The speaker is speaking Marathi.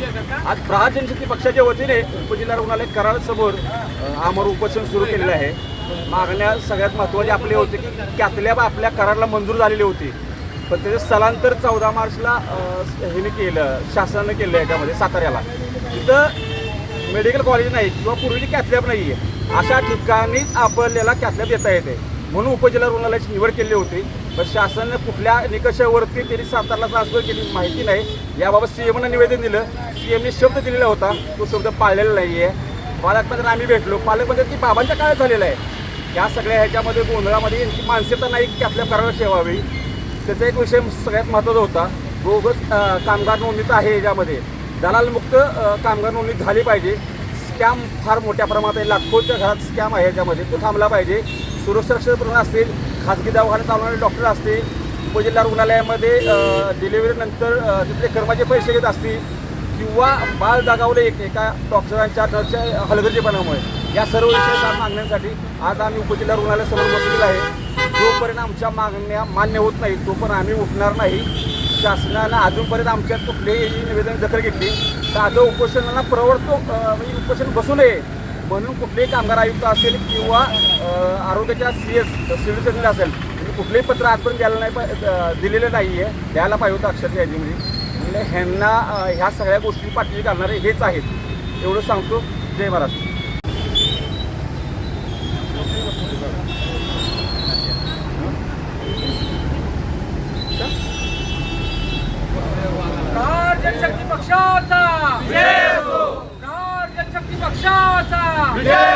आज प्रहार जनशक्ती पक्षाच्या वतीने उपजिल्हा रुग्णालय कराड समोर आमर उपोषण सुरू केलेलं आहे. मागण्या सगळ्यात महत्त्वाची आपली होती की कॅथलॅब आपल्या कराडला मंजूर झालेली होती. पण त्याचं स्थलांतर चौदा मार्चला हेने ह्याने केलं शासनानं केलं याच्यामध्ये साताऱ्याला. तिथं मेडिकल कॉलेज नाही किंवा पूर्वीची कॅथलॅब नाही आहे अशा ठिकाणीच आपल्याला कॅथलॅब देता येते. म्हणून उपजिल्हा रुग्णालयाची निवड केली होती. पण शासनानं कुठल्या निकषावरती त्यांनी सातारला ट्रान्सफर केली माहिती नाही. याबाबत सी एमनं निवेदन दिलं. सी एमने शब्द दिलेला होता. तो शब्द पाळलेला नाही आहे पालकमंत्र्यांना आम्ही भेटलो. पालकमंत्री बाबांच्या काळात झालेला आहे. या सगळ्या ह्याच्यामध्ये गोंधळामध्ये यांची मानसिकता नाही की आपल्या करायला ठेवावी. त्याचा एक विषय सगळ्यात महत्त्वाचा होता. बोगस कामगार नोंदणीचा आहे याच्यामध्ये. दलालमुक्त कामगार नोंदणी झाली पाहिजे. स्कॅम फार मोठ्या प्रमाणात आहे. लाखोच्या घरात स्कॅम आहे याच्यामध्ये. तो थांबला पाहिजे. सुरक्षा प्रकरण असतील खाजगी दवाखान्यात चालवणारे डॉक्टर असतील उपजिल्हा रुग्णालयामध्ये डिलिव्हरीनंतर तिथले कर्माचे पैसे घेत असतील किंवा बाळ जागावले एक एका डॉक्टरांच्या नर्सच्या हलगर्जीपणामुळे. या सर्व विषय मागण्यांसाठी आज आम्ही उपजिल्हा रुग्णालय समोर बसलेलो आहे. जोपर्यंत आमच्या मागण्या मान्य होत नाही तोपर्यंत आम्ही उठणार नाही. शासनानं अजूनपर्यंत आमच्यात कुठलेही निवेदन दखल घेतली तर आता उपोषणाला प्रवर्तो म्हणजे उपोषण बसू नये म्हणून कुठलेही कामगार आयुक्त असेल किंवा आरोग्याच्या सी एस सिव्हिल सर्जन असेल म्हणजे कुठलेही पत्र आजपर्यंत द्यायला नाही दिलेलं नाही आहे द्यायला पाहिजे होतं अक्षरशः यादीमध्ये ह्यांना ह्या सगळ्या गोष्टी पाठीशी घालणारे हेच आहेत. एवढं सांगतो. जय महाराष्ट्र पक्षाचा. कार